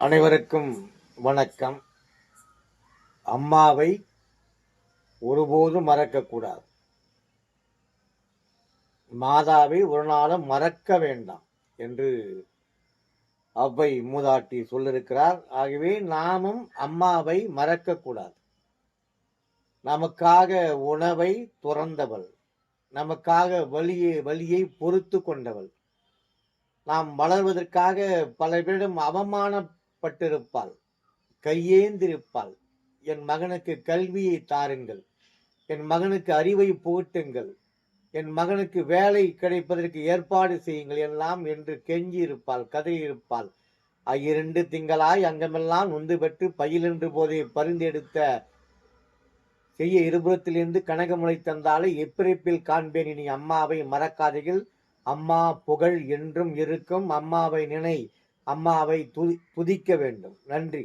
அனைவருக்கும் வணக்கம். அம்மாவை ஒருபோதும் மறக்கக்கூடாது. மாதாவை ஒரு நாளும் மறக்க வேண்டாம் என்று அவ்வை மூதாட்டி சொல்லிருக்கிறார். ஆகவே நாமும் அம்மாவை மறக்கக்கூடாது. நமக்காக உணவை துறந்தவள் நமக்காக வழியை வலியை பொறுத்து கொண்டவள். நாம் வளர்வதற்காக பல பேரிடம் பட்டிருப்பாள். கையேந்திருப்பாள். என் மகனுக்கு கல்வியை தாருங்கள். என் மகனுக்கு அறிவை புகட்டுங்கள். என் மகனுக்கு வேலை கிடைப்பதற்கு ஏற்பாடு செய்யுங்கள் எல்லாம் என்று கெஞ்சி இருப்பாள் கதறி இருப்பாள் இரண்டு திங்களாய் அங்கமெல்லாம் நொந்து பெற்று பயிலென்று போதை பரிந்தெடுத்த செய்ய இருபுறத்திலிருந்து கனகமுனை தந்தாலே எப்பிறப்பில் காண்பேன் இனி அம்மாவை மறக்காதீர்கள். அம்மா புகழ் என்றும் இருக்கும். அம்மாவை நினை அம்மாவை துதி துதிக்க வேண்டும். நன்றி.